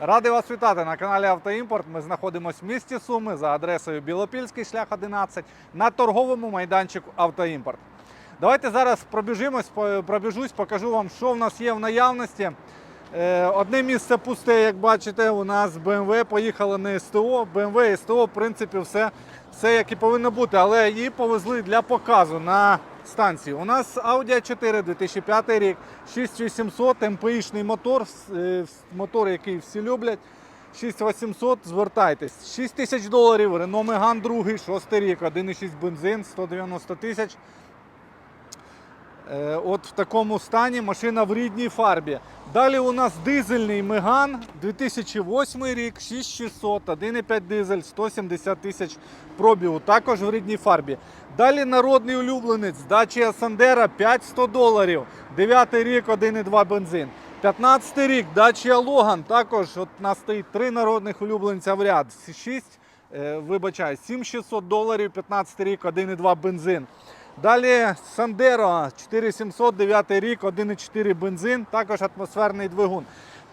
Радий вас вітати на каналі Автоімпорт. Ми знаходимося в місті Суми за адресою Білопільський шлях 11 на торговому майданчику Автоімпорт. Давайте зараз пробіжимось, пробіжусь, покажу вам, що в нас є в наявності. Е, Одне місце пусте, як бачите, у нас BMW поїхали на СТО. BMW СТО, в принципі, все, все як і повинно бути, але її повезли для показу на станції. У нас Audi 4 2005 рік, 6800, МПІшний мотор, е, мотор, який всі люблять. 6800, звертайтесь. 6 тисяч доларів, Renault Megane 2, 6 рік, 1,6 бензин, 190 тисяч. Е, От в такому стані машина в рідній фарбі. Далі у нас дизельний Меган 2008 рік, 6600, 1,5 дизель, 170 тисяч пробігу, також в рідній фарбі. Далі народний улюбленець Dacia Sandero 500 доларів, 9 рік, 1,2 бензин. 15 рік Dacia Logan, також от у нас стоїть три народних улюбленця в ряд. 6, е, вибачаю, 7600 доларів, 15 рік, 1,2 бензин. Далі Sandero 4700, 9 рік, 1,4 бензин, також атмосферний двигун.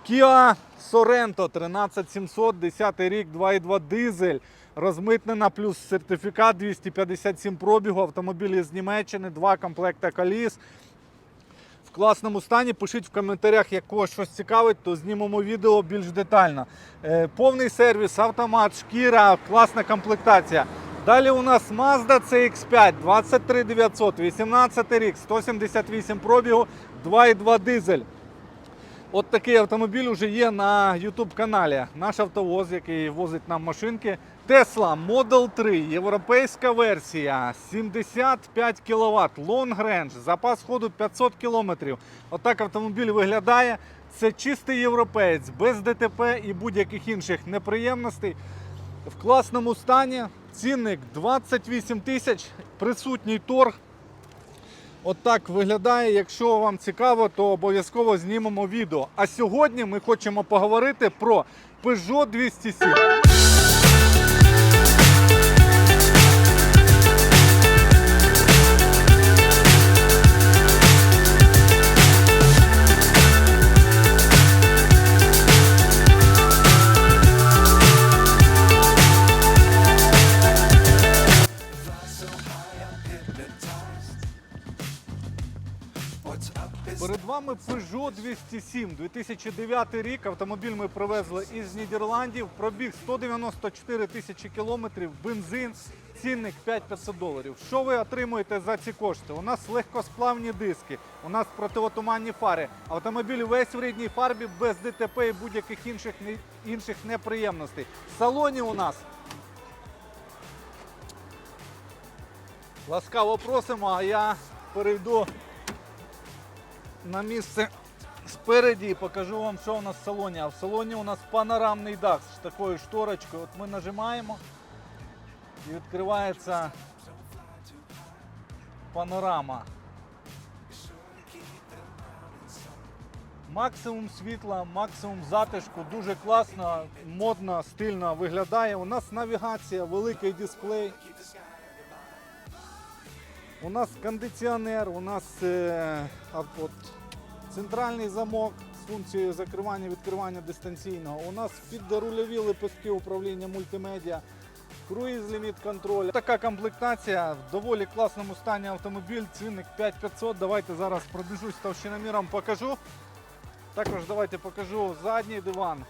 Kia Sorento 13700, 10 рік, 2,2 дизель. Розмитнена плюс сертифікат 257 пробігу, автомобілі з Німеччини, два комплекти коліс. В класному стані. Пишіть в коментарях, як когось щось цікавить, то знімемо відео більш детально. Е, повний сервіс, автомат, шкіра, класна комплектація. Далі у нас Mazda CX5 23900, 18 рік, 178 пробігу, 2,2 дизель. От такий автомобіль вже є на YouTube каналі. Наш автовоз, який возить нам машинки. Tesla Model 3, європейська версія, 75 кВт, long range, запас ходу 500 км. Отак автомобіль виглядає. Це чистий європеєць, без ДТП і будь-яких інших неприємностей. В класному стані. Цінник 28 тисяч, присутній торг. От виглядає. Якщо вам цікаво, то обов'язково знімемо відео. А сьогодні ми хочемо поговорити про Peugeot 207. Вами Peugeot 207, 2009 рік. Автомобіль ми привезли із Нідерландів. Пробіг 194 тисячі кілометрів, бензин, цінник 5500 доларів. Що ви отримуєте за ці кошти? У нас легкосплавні диски, у нас противотуманні фари. Автомобіль весь в рідній фарбі, без ДТП і будь-яких інших, інших неприємностей. В салоні у нас ласкаво просимо, а я перейду на місце спереді і покажу вам, що у нас в салоні. А в салоні у нас панорамний дах з такою шторочкою. От ми нажимаємо і відкривається панорама. Максимум світла, максимум затишку, дуже класно, модно, стильно виглядає. У нас навігація, великий дисплей. У нас кондиціонер, у нас е, от, центральний замок з функцією закривання відкривання дистанційного. У нас підрульові лепестки управління мультимедіа, круїз ліміт контроль. Така комплектація в доволі класному стані автомобіль, цінник 5500. Давайте зараз пробіжусь товщиноміром, покажу. Також давайте покажу задній диван.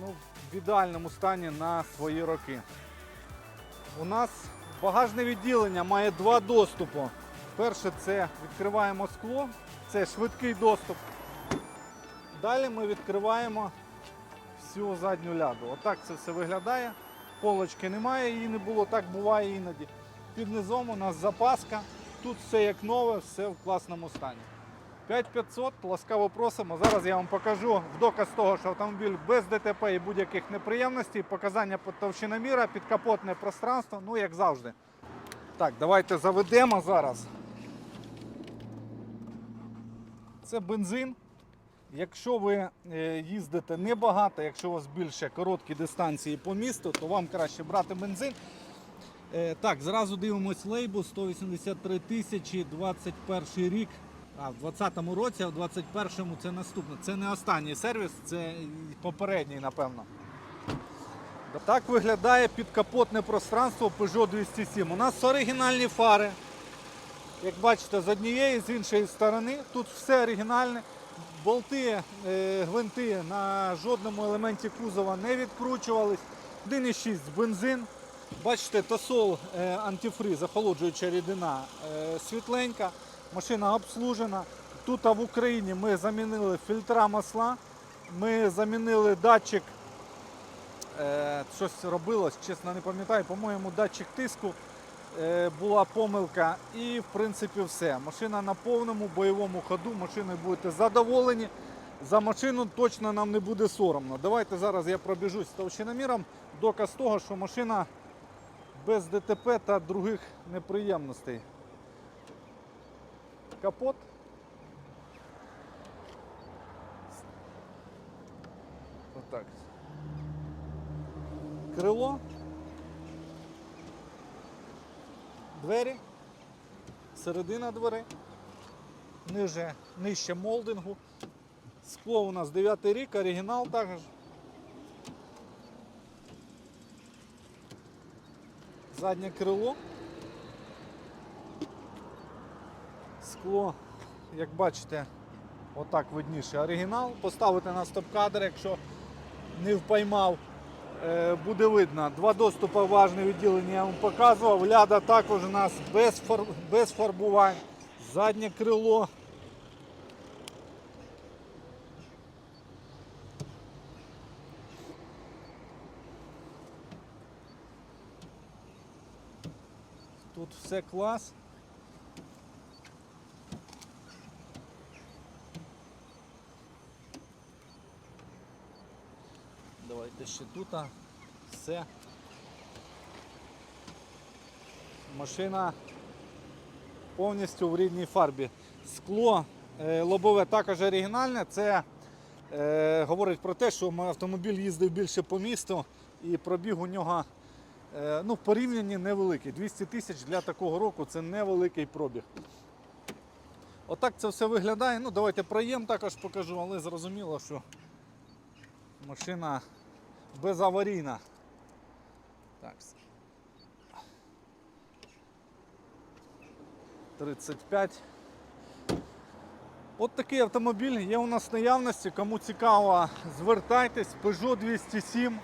Ну, в ідеальному стані на свої роки. У нас багажне відділення має два доступи. Перше це відкриваємо скло, це швидкий доступ. Далі ми відкриваємо всю задню ляду. Отак це все виглядає. Полочки немає, її не було, так буває іноді. Під низом у нас запаска. Тут все як нове, все в класному стані. 5500, ласкаво просимо. Зараз я вам покажу в доказ того, що автомобіль без ДТП і будь-яких неприємностей, показання по товщиноміра, підкапотне пространство, ну як завжди. Так, давайте заведемо зараз. Це бензин. Якщо ви е, їздите небагато, якщо у вас більше короткі дистанції по місту, то вам краще брати бензин. Е, Так, зразу дивимось лейбу 183 тисячі, 21 рік. А в 20-му році, а в 21-му це наступне. Це не останній сервіс, це попередній, напевно. Так виглядає підкапотне пространство Peugeot 207. У нас оригінальні фари. Як бачите, з однієї, з іншої сторони. Тут все оригінальне. Болти, е, гвинти на жодному елементі кузова не відкручувались. 1,6 бензин. Бачите, тосол е, антифриз, охолоджуюча рідина е, світленька. Машина обслужена. Тут в Україні ми замінили фільтра масла. Ми замінили датчик. Е, щось робилось, чесно не пам'ятаю. По-моєму, датчик тиску е, була помилка. І в принципі все. Машина на повному бойовому ходу. Машиною будете задоволені. За машину точно нам не буде соромно. Давайте зараз я пробіжусь з товщиноміром. Доказ того, що машина без ДТП та других неприємностей. Капот. Отак. Крило. Двері. Середина дверей. Ниже, нижче молдингу. Скло у нас 9 рік, оригінал також. Заднє крило. Скло, як бачите, отак видніше оригінал. Поставити на стоп-кадр, якщо не впоймав, е, буде видно. Два доступи важне відділення я вам показував. Ляда також у нас без, фар... без фарбувань. Заднє крило. Тут все клас. Давайте ще тут все. Машина повністю в рідній фарбі. Скло е, лобове також оригінальне. Це е, говорить про те, що автомобіль їздив більше по місту і пробіг у нього е, ну, в порівнянні невеликий. 200 тисяч для такого року це невеликий пробіг. Отак це все виглядає. Ну, давайте проєм також покажу, але зрозуміло, що машина безаварійна. Так. 35. От такий автомобіль є у нас в наявності. Кому цікаво, звертайтесь. Peugeot 207.